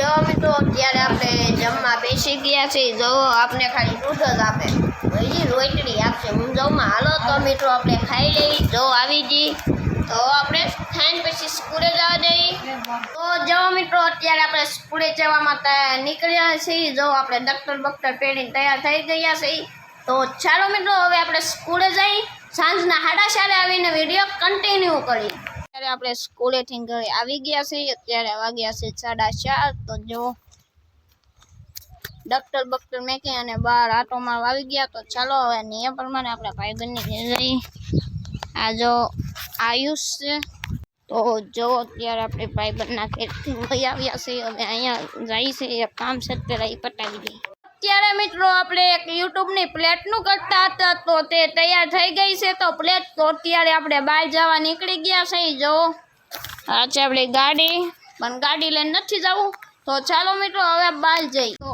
જો મિત્રો, અત્યારે આપણે જમવા બેસી ગયા છીએ. જો આપને ખાલી દૂધ જ આપે. હજી રોટડી આપશે. હું જમવા હાલો તો મિત્રો, આપણે ખાઈ લઈ. જો આવી ગઈ. તો આપણે ખાઈને પછી સ્કૂલે જવા જઈએ. તો જો મિત્રો, અત્યારે આપણે સ્કૂલે જવા માટે નીકળ્યા છીએ. જો આપણે ડૉક્ટર બક્ટર પહેરીને તૈયાર થઈ ગયા છીએ. તો ચાલો મિત્રો, હવે આપણે સ્કૂલે જઈ. સાંજના સાડા ચારે આવીને વીડિયો કન્ટિન્યુ કરી અત્યારે આપણે સ્કૂલેથી ઘરે આવી ગયા છીએ. અત્યારે વાગ્યા છે સાડા ચાર. તો જો ડૉક્ટર બક્ટર મેકી અને બહાર આટો મારવા આવી ગયા. તો ચાલો હવે નિયમ પ્રમાણે આપણે ભાઈબંધની ઘરે જઈ આ જો આયુષ છે. તો જો અત્યારે આપણે ભાઈબંધના ઘેરથી વહી આવ્યા છીએ. હવે અહીંયા જાય છે એક કામ છે, પહેલાં એ પટાવી દઈએ. અત્યારે મિત્રો આપણે એક યુટ્યુબની પ્લેટનું કરતા હતા તો તે તૈયાર થઈ ગઈ છે તો પ્લેટ તો અત્યારે આપણે બહાર જવા નીકળી ગયા છે જો આ છે આપણી ગાડી. પણ ગાડી લઈને નથી જવું. તો ચાલો મિત્રો, હવે બહાર જઈ તો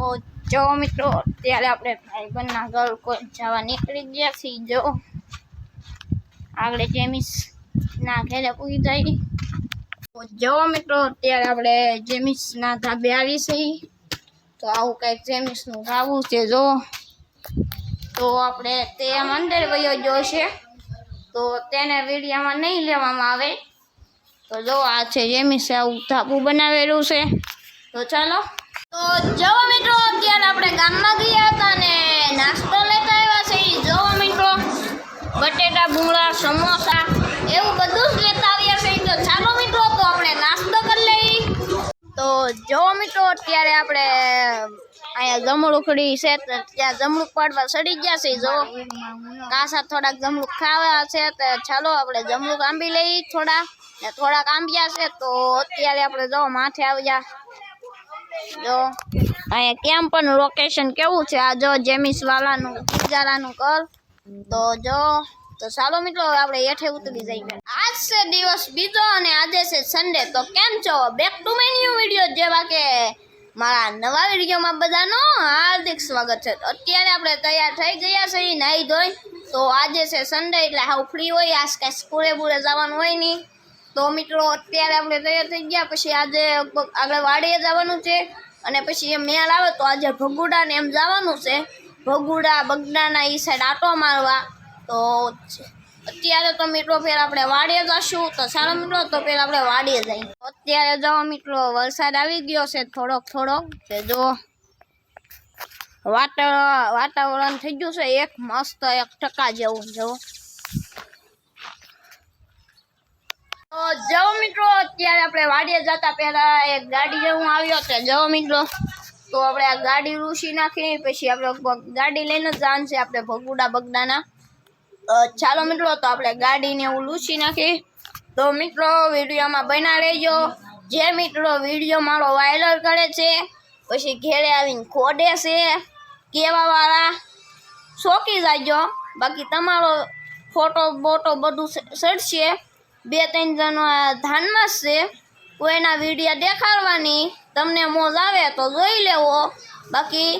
જો મિત્રો, અત્યારે આપણે ભાઈબંધના ઘર કોઈ જવા નીકળી ગયા છીએ જો આગળ જેમિસ ના ઘરે પૂરી જાય તો જો મિત્રો, અત્યારે આપણે જેમિસના ધાબે આવી છીએ. તો આવું કંઈક જેમિસનું ખાવું છે, જો. તો આપણે તે આમ અંદર વયો જોશે તો તેને વિડીયામાં નહીં લેવામાં આવે. તો જો આ છે જેમિસે આવું ધાબુ બનાવેલું છે. તો ચાલો. તો જો મિત્રો, અત્યારે આપણે ગામમાં ગયા હતા ને નાસ્તો લેતા આવ્યા છે. ઈ જો મિત્રો, બટેટા ભૂંગળા, સમોસા, એવું બધું જ લેતા આવ્યા છે. તો ચાલો મિત્રો, તો આપણે નાસ્તો તો જો મિત્રો, અત્યારે આપણે અહીંયા જમણુખડી છે, તો ત્યાં જમણું પાડવા સડી ગયા છે જો કાસા થોડાક જમણું ખાવા છે, તો ચાલો આપણે જમણું આંબી લઈ થોડા. ને થોડાક આંબ્યા છે, તો અત્યારે આપણે જો માથે આવ્યા જો, અહીંયા કેમ પણ લોકેશન કેવું છે? આ જો જેમિસ વાલાનું ગુજારાનું કર તો જો તો ચાલો મિત્રો આપણે હેઠે ઉતરી જઈએ. આજ છે દિવસ બીજો અને આજે છે સન્ડે તો કેમ છો? Back to my new video જેવા કે મારા નવા વિડીયોમાં બધાનો હાર્દિક સ્વાગત છે. અત્યારે આપણે તૈયાર થઈ ગયા છે નાહી ધોઈ. તો આજે છે સન્ડે એટલે હાવ ફ્રી હોય. આજ કાંઈ સ્કૂલે બુલે જવાનું હોય નહીં. તો મિત્રો, અત્યારે આપણે તૈયાર થઈ ગયા. પછી આજે આગળ વાડીએ જવાનું છે. અને પછી એમ મેળ આવે તો આજે ભગુડા ને એમ જવાનું છે. ભગુડા બગડાના એ સાઈડ આટો મારવા. તો અત્યારે તો મિત્રો ફેર આપણે વાડીએ જશું. તો સારો મિત્રો, તો ફેર આપણે વાડીએ જઈએ. અત્યારે જો મિત્રો, વરસાદ આવી ગયો છે થોડોક થોડોક. કે જો વાતાવરણ વાતાવરણ થઈ ગયું છે, એક મસ્ત, એક ટકા જેવું, જો. તો જવો મિત્રો, અત્યારે આપણે વાડીએ જતા પહેલા એક ગાડી જેવું આવ્યો છે જવો મિત્રો, તો આપણે આ ગાડી રૂસી નાખી પછી આપણે ગાડી લઈને જ છે, આપણે ભગુડા બગડાના. ચાલો મિત્રો, તો આપણે ગાડીને એવું લૂછી નાખી તો મિત્રો, વિડીયોમાં બના રહેજો. જે મિત્રો વીડિયો મારો વાયરલ કરે છે, પછી ઘેરે આવીને ખોડે છે કેવાવાળા શોકી જાજો. બાકી તમારો ફોટો, બોટો બધું સડશે. બે, ત્રણ જણો ધાનમાં છે. કોઈના વીડિયો દેખાડવાની તમને મોજ આવે તો જોઈ લેવો. બાકી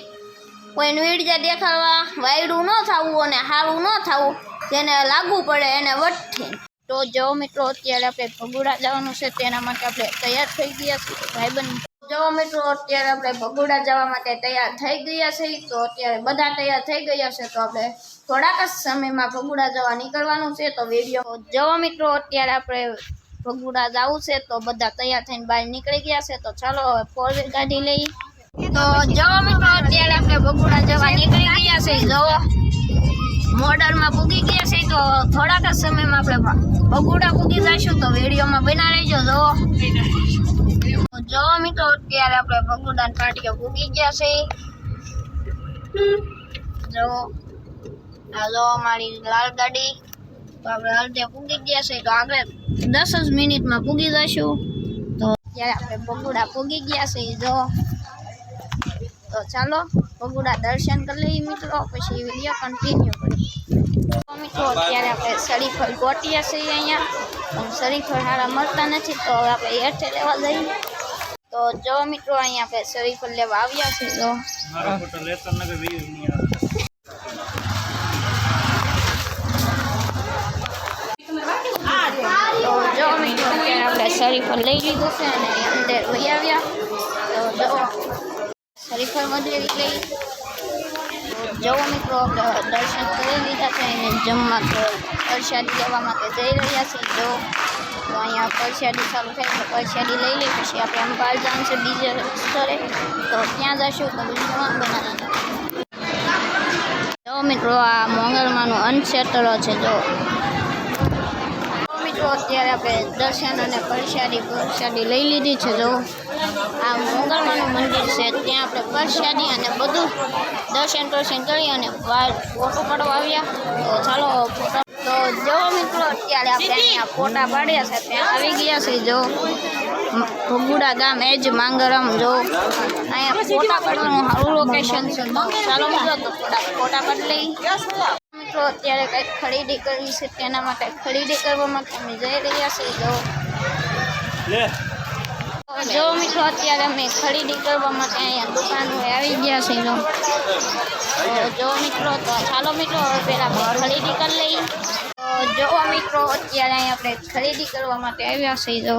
કોઈને વીડિયો દેખાડવા વાયડું ન થવું અને સારું ન થવું. જેને લાગુ પડે એને વટથી. તો જો મિત્રો, અત્યારે આપણે ભગુડા જવાનું છે, તેના માટે આપણે તૈયાર થઈ ગયા છીએ. ભાઈબંધ, જો મિત્રો, અત્યારે આપણે ભગુડા જવા માટે તૈયાર થઈ ગયા છીએ, તો અત્યારે બધા તૈયાર થઈ ગયા છે, તો આપણે થોડાક જ સમયમાં ભગુડા જવા નીકળવાનું છે, તો વીડિયો જો મિત્રો, અત્યારે આપણે ભગુડા જવું છે, તો બધા તૈયાર થઈને બહાર નીકળી ગયા છે, તો ચાલો હવે ફોર વ્હીલ ગાડી લઈ. તો જો મિત્રો, અત્યારે આપણે ભગુડા જવા નીકળી ગયા છે જો મોડરમાં પૂગી ગયા છે, તો થોડાક જ સમયમાં આપણે બગુડા પૂગી જઈશું, તો વિડીયોમાં બના લેજો જો જો મિત્રો, અત્યારે આપણે ભગુડા પાટીઓ પૂગી ગયા છે. જો આ જો અમારી લાલ ગાડી. તો આપણે હાલતે પૂગી ગયા છે, તો આગળ દસ જ મિનિટમાં પૂગી જઈશું. તો અત્યારે આપણે ભગુડા પૂગી ગયા છે જો તો ચાલો, ભગુડા દર્શન કરી લઈએ મિત્રો, પછી વીડિયો કન્ટિન્યુ મિત્રો અત્યારે આપણે શરીફળ ગોટીએ છીએ અહીંયા. પણ શરીફળ સારા મળતા નથી તો હવે આપણે હેઠે લેવા જઈએ તો જો મિત્રો અહીંયા આપણે શરીફળ લેવા આવ્યા છીએ તો. મારા ફોટો લેતા નગર વ્યૂ નહીં આવે. તો જો મિત્રો અત્યારે આપણે શરીફળ લઈ લીધું છે અને અંદર વહી આવ્યા. તો જો મજૂરી લઈ જવો મિત્રો આપણે દર્શન કરી લીધા છે અને જમવા પ્રસાદી લેવા માટે જઈ રહ્યા છીએ જો અહીંયા પરસાદી ચાલુ થાય તો પરસાદી લઈ લઈ પછી આપણે બહાર જવાનું છે બીજે સ્થળે. તો ત્યાં જશું, તો વિડીયોમાં બનાવી જો મિત્રો, આ મોંગલમાંનો અનક્ષેત્ર છે, જો. મિત્રો અત્યારે આપણે દર્શન અને પ્રસાદી પ્રસાદી લઈ લીધી છે, જો. આ મંગળમાનું મંદિર છે, ત્યાં આપણે પ્રસાદી અને બધું દર્શન દર્શન કરી અને બહાર ફોટો પાડવા આવ્યા. તો ચાલો તો જો મિત્રો, અત્યારે આપણે અહીંયા ફોટા પાડ્યા છે, ત્યાં આવી ગયા છે, જો. ભગુડા ગામ એ જ માંગરમ, જો. અહીંયા ફોટા પાડવાનું સારું લોકેશન છે. ચાલો મિત્રો, તો ફોટા ફોટા પાડી લઈ મિત્રો અત્યારે કંઈક ખરીદી કરવી છે તેના માટે ખરીદી કરવા માટે અમે જઈ રહ્યા છીએ જો. જો મિત્રો અત્યારે અમે ખરીદી કરવા માટે અહીંયા દુકાનો આવી ગયા છે જો. જો મિત્રો તો ચાલો મિત્રો હવે પહેલા ખરીદી કરી લઈએ. તો જો મિત્રો અત્યારે અહીંયા આપણે ખરીદી કરવા માટે આવ્યા છીએ જો.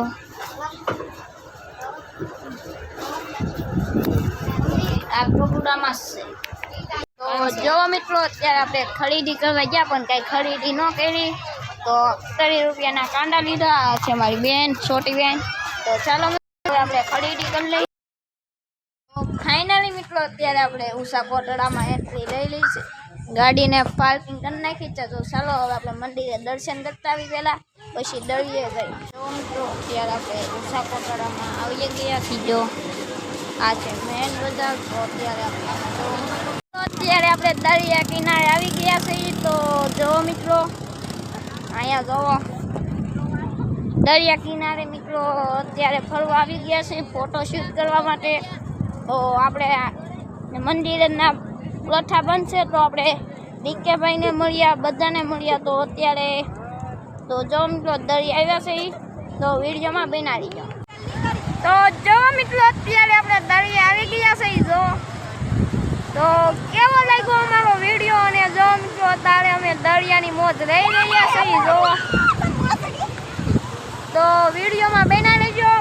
આ પ્રોગ્રામ છે. તો જો મિત્રો, અત્યારે આપણે ખરીદી કરવા ગયા પણ કાંઈ ખરીદી ન કરી. તો ત્રીસ રૂપિયાના કાંડા લીધા. છે મારી બેન, છોટી બેન. તો ચાલો આપણે ખરીદી કરી લઈએ. ફાઇનલી મિત્રો, અત્યારે આપણે ઉષા કોટડામાં એન્ટ્રી લઈ લઈ છે. ગાડીને પાર્કિંગ કરી નાખી છે. તો ચાલો, હવે આપણે મંદિરે દર્શન કરતા આવી પહેલાં. પછી દળીએ ગઈ જો મિત્રો, અત્યારે આપણે ઉષા કોટડામાં આવીએ ગયા છીએ. જો આ છે મેન બજાર. તો અત્યારે આપણે અત્યારે આપણે દરિયા કિનારે આવી ગયા છીએ, તો જો મિત્રો, અહીંયા જોવો દરિયા કિનારે મિત્રો અત્યારે ફરવા આવી ગયા છે ફોટો શૂટ કરવા માટે. તો આપણે મંદિરના પ્રથા બનશે તો આપણે ડીકેભાઈને મળ્યા બધાને મળ્યા તો અત્યારે તો જો મિત્રો, દરિયા આવ્યા છે. તો વિડીયોમાં બનાવી જાઓ તો જો મિત્રો, અત્યારે આપણે દરિયા આવી ગયા છે ઈ જો તો કેવો લાગ્યો અમારો વીડિયો અને જો મિત્રો અત્યારે અમે દરિયાની મોજ લઈ રહ્યા છીએ જો તો વિડીયોમાં બના લેજો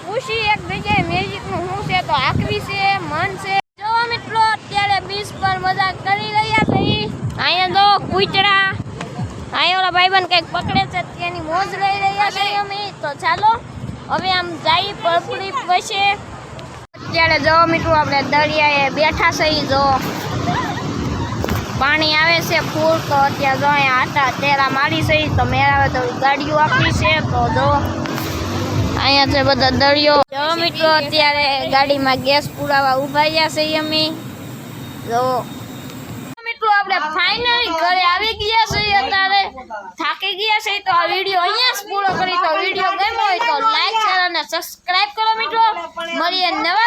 પૂછી એક જગ્યાએ મ્યુઝિકનું શું છે તો આકવી છે મન છે. જો મિત્રો અત્યારે બીચ પર મજા કરી રહ્યા છે અહીંયા જો કૂચડા અહીંયા ઓલા ભાઈબંધ કંઈક પકડે છે તેની મોજ લઈ રહ્યા છે અમે. તો ચાલો હવે આમ જાય પલપડી પછી. અત્યારે જો મિત્રો આપણે દરિયાએ બેઠા છે જો પાણી આવે છે ફૂલ, તો અત્યારે જો અહીંયા આટા તેરા મારી છે, તો તો મેળાવે તો ગાડીઓ આપી છે, તો જો અહીંયા છે બધા દરિયો જો મિત્રો, અત્યારે ગાડીમાં ગેસ પુરાવા ઊભા રહ્યા છે અમે. જો. આપણે ફાઇનલી ઘરે આવી ગયા છે, અત્યારે. થાકી ગયા છે, તો વીડિયો અહીંયા પૂરો કરી વીડિયો ગમ્યો હોય તો લાઈક અને સબસ્ક્રાઇબ કરો મિત્રો. મળીએ નવા